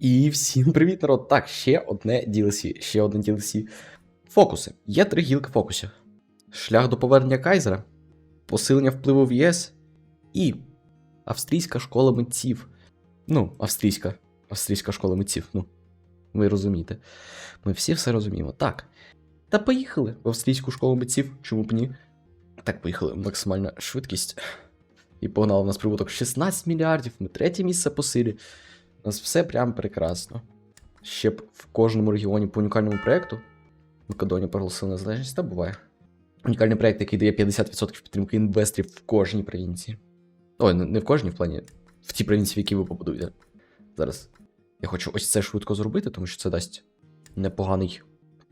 І всім привіт, народ! Так, ще одне DLC, ще одне DLC. Фокуси. Є три гілки фокусів: шлях до повернення Кайзера, посилення впливу в ЄС і австрійська школа митців. Ну, австрійська. Австрійська школа митців. Ну, ви розумієте. Ми всі все розуміємо. Так. Та поїхали в австрійську школу митців, чому б ні? Так, поїхали. Максимальна швидкість. І погнали в нас прибуток 16 мільярдів, ми третє місце по силі. У нас все прям прекрасно. Ще б в кожному регіоні по унікальному проєкту. Македонія проголосила незалежність, та буває. Унікальний проєкт, який дає 50% підтримки інвесторів в кожній провінції. Ой, не в кожній в плані, в тій провінції, в якій ви побудуєте. Зараз. Я хочу ось це швидко зробити, тому що це дасть непоганий,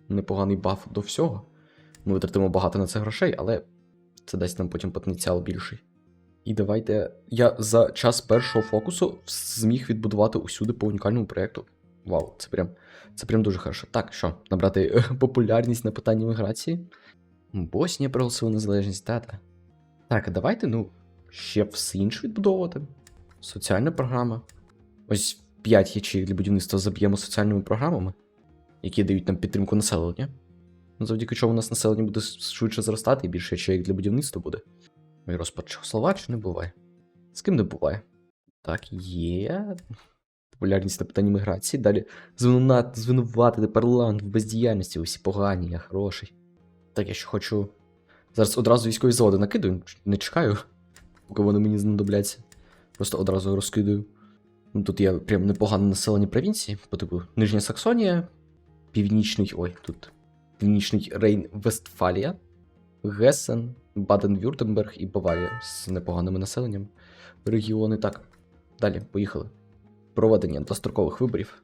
непоганий баф до всього. Ми витратимо багато на це грошей, але це дасть нам потім потенціал більший. І давайте. Я за час першого фокусу зміг відбудувати усюди по унікальному проєкту. Вау, це прям це прям дуже хорошо. Так, що, набрати е, популярність на питанні міграції. Боснія проголосила незалежність, та-та. Так, давайте, ну, ще все інше відбудовувати. Соціальна програма. Ось 5 ячеїв для будівництва заб'ємо соціальними програмами, які дають нам підтримку населення. Завдяки чому у нас населення буде швидше зростати і більше ячеїв для будівництва буде. І розпад Чехословаччини буває. З ким не буває. Так, є. Популярність на питанні міграції. Далі звинувати, звинуватити парламент в бездіяльності, усі погані, я хороший. Так, я ще хочу. Зараз одразу військові заводи накидаю, не чекаю, поки вони мені знадобляться. Просто одразу розкидаю. Ну, Тут є прям непогане населення провінції, по типу Нижня Саксонія, Північний. Ой, тут Північний Рейн Вестфалія, Гесен, Баден-Вюртемберг і Баварія з непоганим населенням. Регіони. Так. Далі, поїхали. Проведення дострокових виборів.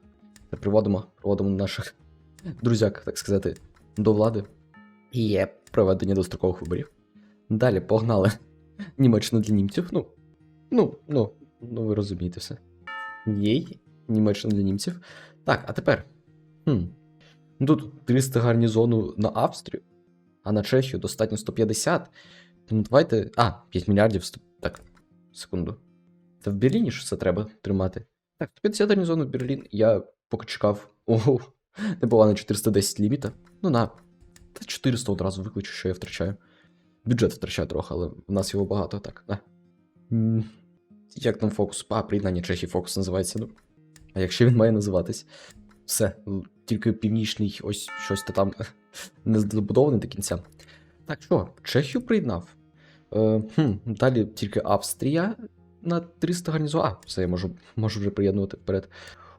Приводимо, проводимо наших друзяк, так сказати, до влади. І є проведення дострокових виборів. Далі погнали. Німеччина для німців. Ну, ну, ну, ну ви розумієте все. Єй, Німеччина для німців. Так, а тепер. Хм. Ну, Тут 300 гарнізону на Австрію, а на Чехію достатньо 150. Тому давайте. А, 5 мільярдів. Так, секунду. Та в Берліні ж це треба тримати. Так, 150 гарнізону Берлін. Я поки чекав. Ого, непогано 410 ліміта. Ну на. Та 400 одразу викличу, що я втрачаю. Бюджет втрачаю трохи, але в нас його багато, так. На. Як там фокус? А, приєднання Чехії фокус називається. Ну. А якщо він має називатись? Все, тільки північний, ось щось то там не здобудований до кінця. Так, що, Чехію приєднав? Е, хм, далі тільки Австрія на 300 гарнізон. А, все, я можу, можу вже приєднувати вперед.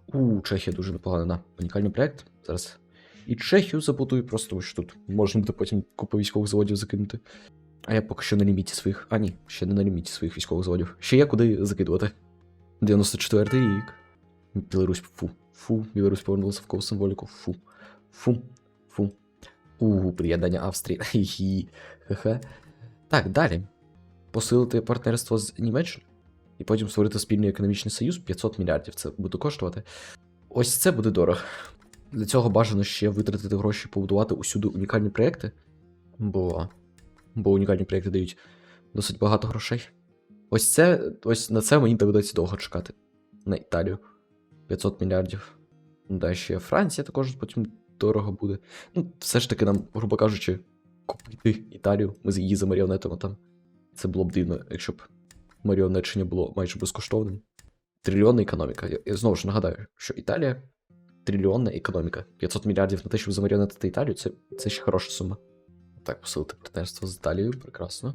У, Чехія дуже непогана на унікальний проект. Зараз. І Чехію забудую просто, що тут можна буде потім купу військових заводів закинути. А я поки що на ліміті своїх. А ні, ще не на ліміті своїх військових заводів. Ще є куди закидувати. 94-й рік. Білорусь, фу. Фу, Білорусь повернулася в символіку. Фу. Фу. Фу. У, приєднання Австрії. Хі-хі. Хе-хе. Так, далі. Посилити партнерство з Німеччиною. І потім створити спільний економічний союз 500 мільярдів. Це буде коштувати. Ось це буде дорого. Для цього бажано ще витратити гроші, побудувати усюди унікальні проекти. Бо. Бо унікальні проекти дають досить багато грошей. Ось це. Ось на це мені доведеться довго чекати. На Італію. 500 мільярдів. Да, ще Франція також потім дорого буде. Ну, все ж таки нам, грубо кажучи, купити Італію, ми її за маріонетами там. Це було б дивно, якщо б маріонетчення було майже безкоштовним. Трильйонна економіка. Я, я знову ж нагадаю, що Італія трильйонна економіка. 500 мільярдів на те, щоб замаріонетити Італію, це, це ще хороша сума. Так, посилити партнерство з Італією, прекрасно.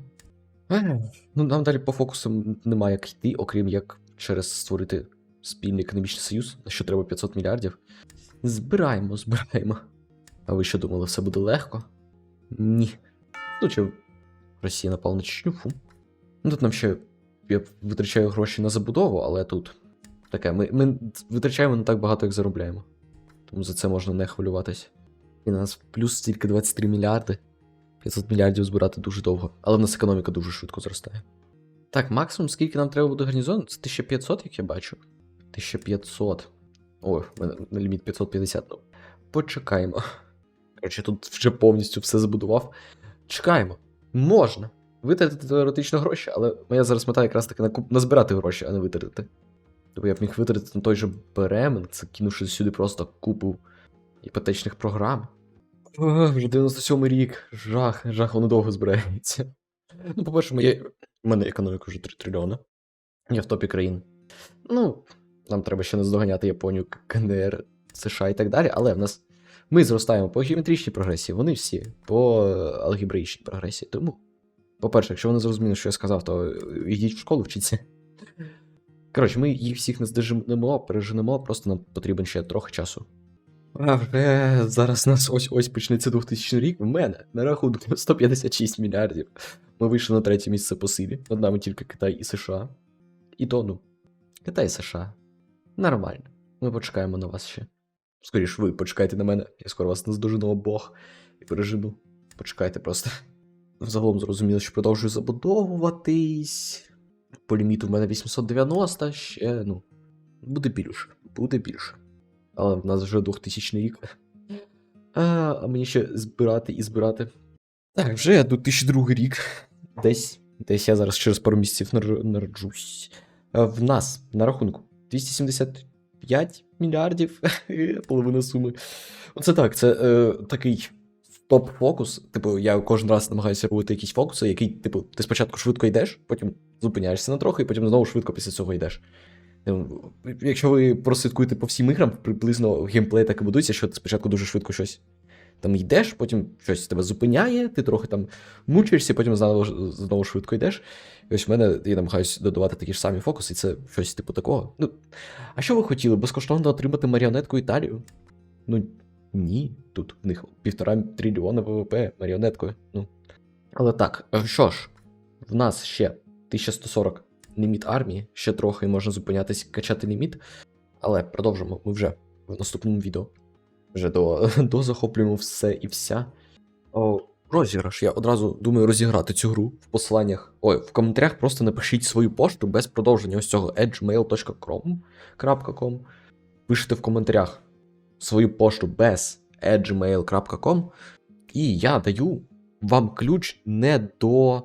Ну, нам далі по фокусам немає як йти, окрім як через створити спільний економічний союз, на що треба 500 мільярдів. Збираємо, збираємо. А ви що думали, все буде легко? Ні. Ну, чи Росія напала на Чечню, фу. Ну тут нам ще я витрачаю гроші на забудову, але тут таке. Ми, ми витрачаємо не так багато, як заробляємо. Тому за це можна не хвилюватись. І на нас плюс тільки 23 мільярди. 500 мільярдів збирати дуже довго. Але в нас економіка дуже швидко зростає. Так, максимум, скільки нам треба буде гарнізон? Це 1500, як я бачу. 1500. Ой, на ліміт 550. Ну, почекаємо. Коротше, тут вже повністю все забудував. Чекаємо. Можна. Витратити теоретично гроші, але моя зараз мета якраз таки накуп... назбирати гроші, а не витратити. Тобто я б міг витратити на той же беремен, це кинувши сюди просто купу іпотечних програм. О, вже 97 рік. Жах, жах, воно довго збирається. Ну, по-перше, моє... в мене економіка вже 3 трильйона. Я в топі країн. Ну, нам треба ще наздоганяти Японію, КНР, США і так далі, але в нас ми зростаємо по геометричній прогресії, вони всі по алгебраїчній прогресії. Тому, по-перше, якщо ви не зрозуміли, що я сказав, то йдіть в школу вчіться. Коротше, ми їх всіх не здоженемо, переженемо, просто нам потрібен ще трохи часу. А вже зараз нас ось ось почнеться 2000 рік. В мене на рахунку 156 мільярдів. Ми вийшли на третє місце по силі. Над нами тільки Китай і США. І то, ну, Китай і США. Нормально. Ми почекаємо на вас ще. Скоріш, ви почекайте на мене. Я скоро вас наздожену обох і пережену. Почекайте просто. Загалом зрозуміло, що продовжую забудовуватись. По ліміту в мене 890, ще, ну, буде більше. Буде більше. Але в нас вже 2000 рік. А, а мені ще збирати і збирати. Так, вже 2002 рік. Десь. Десь я зараз через пару місяців нар- народжусь. В нас на рахунку 275 мільярдів, половина суми. Оце так, це е, такий топ-фокус. Типу, я кожен раз намагаюся робити якісь фокуси, який, типу, ти спочатку швидко йдеш, потім зупиняєшся на трохи, і потім знову швидко після цього йдеш. Ну, Якщо ви прослідкуєте по всім іграм, приблизно геймплей так і будується, що ти спочатку дуже швидко щось там йдеш, потім щось тебе зупиняє, ти трохи там мучаєшся, потім знову, знову швидко йдеш. І ось в мене я намагаюся додавати такі ж самі фокуси, і це щось типу такого. Ну, а що ви хотіли? Безкоштовно отримати маріонетку Італію? Ну, ні, тут в них півтора трильйона ВВП маріонеткою. Ну. Але так, е, що ж, в нас ще 1140 ліміт армії, ще трохи можна зупинятись, качати ліміт. Але продовжимо ми вже в наступному відео. Вже до, до захоплюємо все і вся. О, розіграш. Я одразу думаю розіграти цю гру в посиланнях. Ой, в коментарях просто напишіть свою пошту без продовження ось цього edgemail.com. Пишете в коментарях свою пошту без edgemail.com. І я даю вам ключ не до.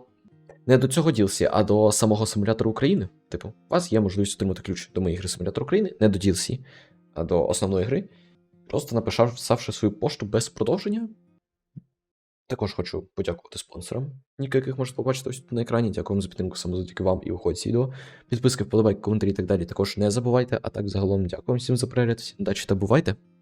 Не до цього DLC, а до самого симулятора України. Типу, у вас є можливість отримати ключ до моєї гри симулятор України, не до DLC, а до основної гри. Просто написавши свою пошту без продовження. Також хочу подякувати спонсорам, ніки яких можете побачити ось тут на екрані. Дякуємо за підтримку саме завдяки вам і виходить з відео. Підписки, вподобайки, коментарі і так далі. Також не забувайте. А так загалом дякую всім за перегляд. Всім удачі та бувайте!